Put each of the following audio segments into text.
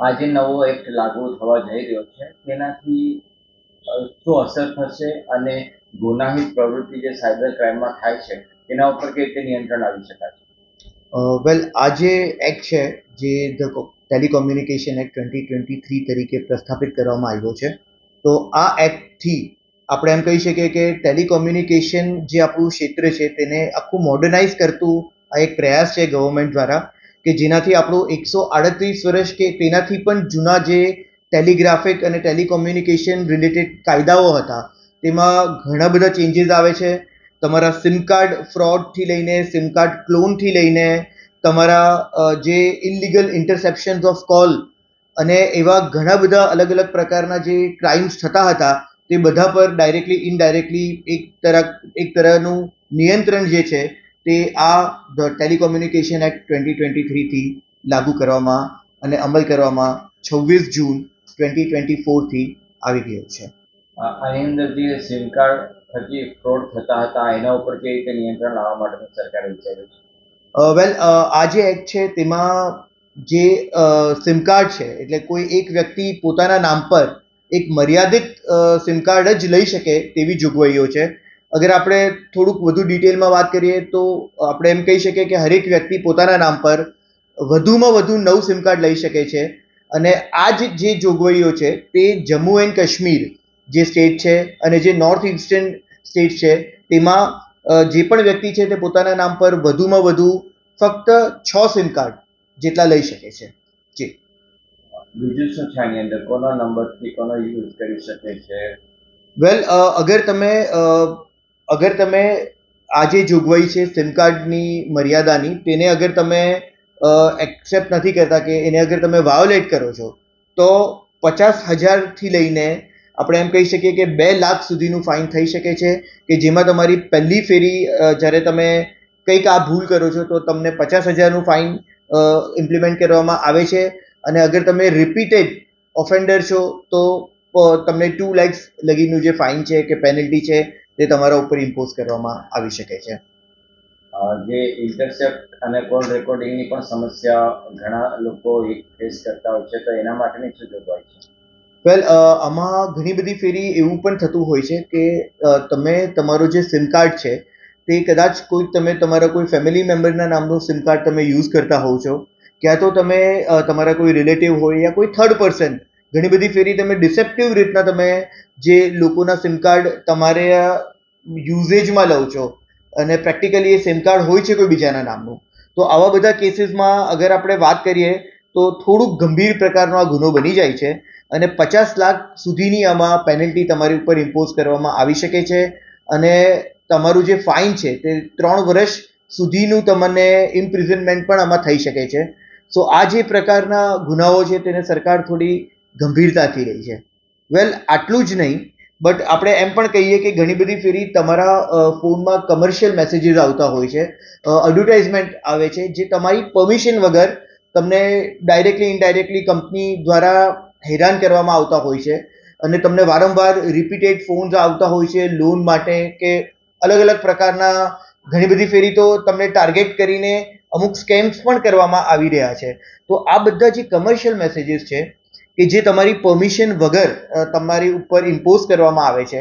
આ જે નવો એક્ટ લાગુ થવા જઈ રહ્યો છે. તેનાથી શું અસર થશે અને ગુનાહિત પ્રવૃત્તિ જે સાયબર ક્રાઇમમાં થાય છે, તેના ઉપર કઈ રીતે નિયંત્રણ આવી શકાશે? વેલ આ જે એક્ટ છે જે the telecommunication act twenty twenty three તરીકે પ્રસ્થાપિત કરવામાં આવ્યો છે. તો આ એક્ટથી આપણે એમ કહી શકીએ કે ટેલિકોમ્યુનિકેશન જે આપણું ક્ષેત્ર છે, તેને આખું મોડર્નાઇઝ કરતું આ એક પ્રયાસ છે ગવર્મેન્ટ દ્વારા. કે જેનાથી આપણું એકસો આડત્રીસ વર્ષ કે તેનાથી પણ જૂના જે ટેલિગ્રાફિક અને ટેલિકોમ્યુનિકેશન રિલેટેડ કાયદાઓ હતા, તેમાં ઘણા બધા ચેન્જીસ આવે છે. તમારા સિમ કાર્ડ ફ્રોડથી લઈને સિમ કાર્ડ ક્લોનથી લઈને, તમારા જે ઇલિગલ ઇન્ટરસેપ્શન્સ ઓફ કોલ અને એવા ઘણા બધા અલગ અલગ પ્રકારના જે ક્રાઇમ્સ થતા હતા, તે બધા પર ડાયરેક્ટલી ઇનડાયરેક્ટલી એક તરફ એક તરહનું નિયંત્રણ જે છે તે આ the telecommunication act twenty twenty થ્રીથી લાગુ કરવામાં અને અમલ કરવામાં છવ્વીસ જૂન ટ્વેન્ટી ટ્વેન્ટી ફોરથી આવી ગયો છે. આ- આની અંદર જે સિમ કાર્ડ થકી ફ્રોડ થતા હતા એના ઉપર કેવી રીતે નિયંત્રણ લાવવા માટે સરકારે વિચાર્યું છે? વેલ આ જે એક્ટ છે તેમાં જે સિમ કાર્ડ છે એટલે કોઈ એક વ્યક્તિ પોતાના નામ પર એક મર્યાદિત સિમ કાર્ડ જ લઈ શકે તેવી જોગવાઈઓ છે. અગર આપણે થોડુંક વધુ ડિટેલમાં વાત કરીએ તો આપણે એમ કહી શકીએ કે હરેક વ્યક્તિ પોતાના નામ પર વધુમાં વધુ નવ સિમ કાર્ડ લઈ શકે છે. અને આ જ જે જોગવાઈઓ છે તે જમ્મુ એન્ડ કાશ્મીર જે સ્ટેટ છે અને જે નોર્થ ઇસ્ટર્ન સ્ટેટ છે તેમાં જે પણ વ્યક્તિ છે તે પોતાના નામ પર વધુમાં વધુ ફક્ત છ સિમ કાર્ડ જેટલા લઈ શકે છે. જી. બીજું શું છે આની અંદર? કોના નંબરથી કોનો યુઝ કરી શકે છે? વેલ અગર તમે અગર તમે આ જે જોગવાઈ છે સિમ કાર્ડની મર્યાદાની, તેને અગર તમે એક્સેપ્ટ નથી કરતા કે એને અગર તમે વાયોલેટ કરો છો, તો પચાસ હજારથી લઈને આપણે એમ કહી શકીએ કે બે લાખ સુધીનું ફાઇન થઈ શકે છે કે જેમાં તમારી પહેલી ફેરી જ્યારે તમે કંઈક આ ભૂલ કરો છો, તો તમને પચાસ હજારનું ફાઇન ઇમ્પ્લિમેન્ટ કરવામાં આવે છે. અને અગર તમે રિપીટેડ ઓફેન્ડર છો, તો તમને ટુ લેક્સ લગીનું જે ફાઇન છે, કે પેનલ્ટી છે તે તમારા ઉપર ઇમ્પોઝ કરવામાં આવી શકે છે. જે ઇન્ટરસેપ્ટ અને કોલ રેકોર્ડિંગની પણ સમસ્યા ઘણા લોકો ફેસ કરતા હોય છે તો એના માટેની શું જોગવાઈ છે? વેલ આમાં ઘણી બધી ફેરી એવું પણ થતું હોય છે કે તમે તમારો જે સિમ કાર્ડ છે તે કદાચ કોઈ તમે તમારા કોઈ ફેમિલી મેમ્બરના નામનું સિમ કાર્ડ તમે યુઝ કરતા હોવ છો ક્યાં તો તમે તમારા કોઈ રિલેટિવ હોય યા કોઈ થર્ડ પર્સન ઘણી બધી ફેરી તમે ડિસેપ્ટિવ રીતના તમે જે લોકોના સિમ કાર્ડ તમારે યુઝેજમાં લો છો અને પ્રેક્ટિકલી એ સિમ કાર્ડ હોય છે કોઈ બીજાના નામનું, તો આવા બધા કેસીસમાં અગર આપણે વાત કરીએ તો થોડુંક ગંભીર પ્રકારનો આ ગુનો બની જાય છે અને પચાસ લાખ સુધીની આમાં પેનલ્ટી તમારી ઉપર ઇમ્પોઝ કરવામાં આવી શકે છે અને તમારું જે ફાઇન છે તે ત્રણ વર્ષ સુધીનું તમને ઇમ્પ્રિઝનમેન્ટ પણ આમાં થઈ શકે છે. સો આ જે પ્રકારના ગુનાઓ છે તેને સરકાર થોડી ગંભીરતાથી લે છે. વેલ આટલું જ નહીં બટ આપણે એમ પણ કહીએ કે ઘણી બધી ફેરી તમારા ફોનમાં કમર્શિયલ મેસેજીસ આવતા હોય છે. એડવર્ટાઇઝમેન્ટ આવે છે, જે તમારી પરમિશન વગર તમને ડાયરેક્ટલી ઇનડાયરેક્ટલી કંપની દ્વારા હેરાન કરવામાં આવતા હોય છે. અને તમને વારંવાર રિપીટેડ ફોન્સ આવતા હોય છે લોન માટે કે અલગ અલગ પ્રકારના ઘણી બધી ફેરી તો તમને ટાર્ગેટ કરીને અમુક સ્કેમ્સ પણ કરવામાં આવી રહ્યા છે. તો આ બધા જે કમર્શિયલ મેસેજીસ છે કે જે તમારી પરમિશન વગર તમારી ઉપર ઇમ્પોઝ કરવામાં આવે છે.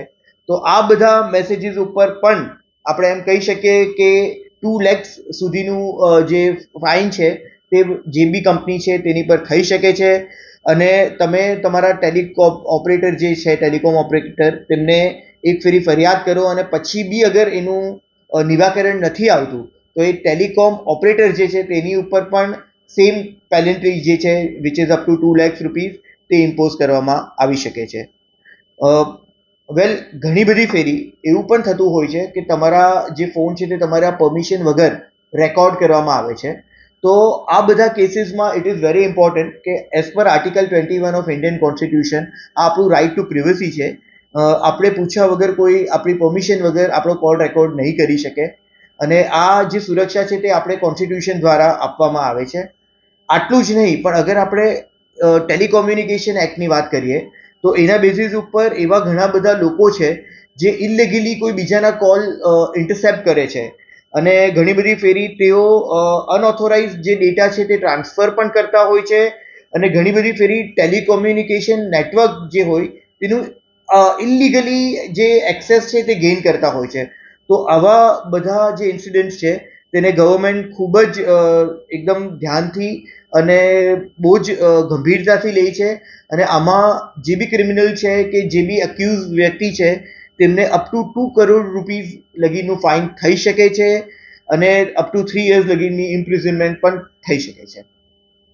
તો આ બધા મેસેજીસ ઉપર પણ આપણે એમ કહી શકીએ કે ટુ લેક્સ સુધીનું જે ફાઇન છે, તે જે બી કંપની છે તેની પર થઈ શકે છે. અને તમે તમારા ટેલિકોમ ઓપરેટર જે છે ટેલિકોમ ઓપરેટર તેમને એક ફેરી ફરિયાદ કરો અને પછી બી અગર એનું નિરાકરણ નથી આવતું, તો એ ટેલિકોમ ઓપરેટર જે છે તેની ઉપર પણ સેમ પેલેન્ટ્રી જે છે which is up to two lakhs rupees તે ઇમ્પોઝ કરવામાં આવી શકે છે. વેલ ઘણી બધી ફેરી એવું પણ થતું હોય છે કે તમારા જે ફોન છે તે તમારા પરમિશન વગર રેકોર્ડ કરવામાં આવે છે. તો આ બધા કેસીસમાં ઇટ ઇઝ વેરી ઇમ્પોર્ટન્ટ કે as per article twenty one of Indian constitution આ આપણું રાઇટ ટુ પ્રિવસી છે. આપણે પૂછ્યા વગર કોઈ આપણી પરમિશન વગર આપણો કોલ રેકોર્ડ નહીં કરી શકે. અને આ જે સુરક્ષા છે તે આપણે કોન્સ્ટિટ્યુશન દ્વારા આપવામાં આવે છે. આટલું જ નહીં, પણ અગર આપણે ટેલિકોમ્યુનિકેશન એક્ટની વાત કરીએ, તો એના બેઝિસ ઉપર એવા ઘણા બધા લોકો છે, જે ઇલિગલી કોઈ બીજાના કોલ ઇન્ટરસેપ્ટ કરે છે. અને ઘણી બધી ફેરી તેઓ અનઓથોરાઇઝ જે ડેટા છે તે ટ્રાન્સફર પણ કરતા હોય છે, અને ઘણી બધી ફેરી ટેલિકોમ્યુનિકેશન નેટવર્ક જે હોય, તેનું ઇલિગલી જે એક્સેસ છે તે ગેઇન કરતા હોય છે. તો આવા બધા જે ઇન્સિડન્ટ્સ છે, તેને ગવર્મેન્ટ ખૂબ જ એકદમ ધ્યાનથી અને બહુ જ ગંભીરતાથી લે છે અને આમાં જે બી ક્રિમિનલ છે કે જે બી અક્યુઝ વ્યક્તિ છે, તેમને up to two crore rupees લગીનું fine થઈ શકે છે અને અપ ટુ થ્રી યર્સ લગીની ઇમ્પ્રિઝનમેન્ટ પણ થઈ શકે છે.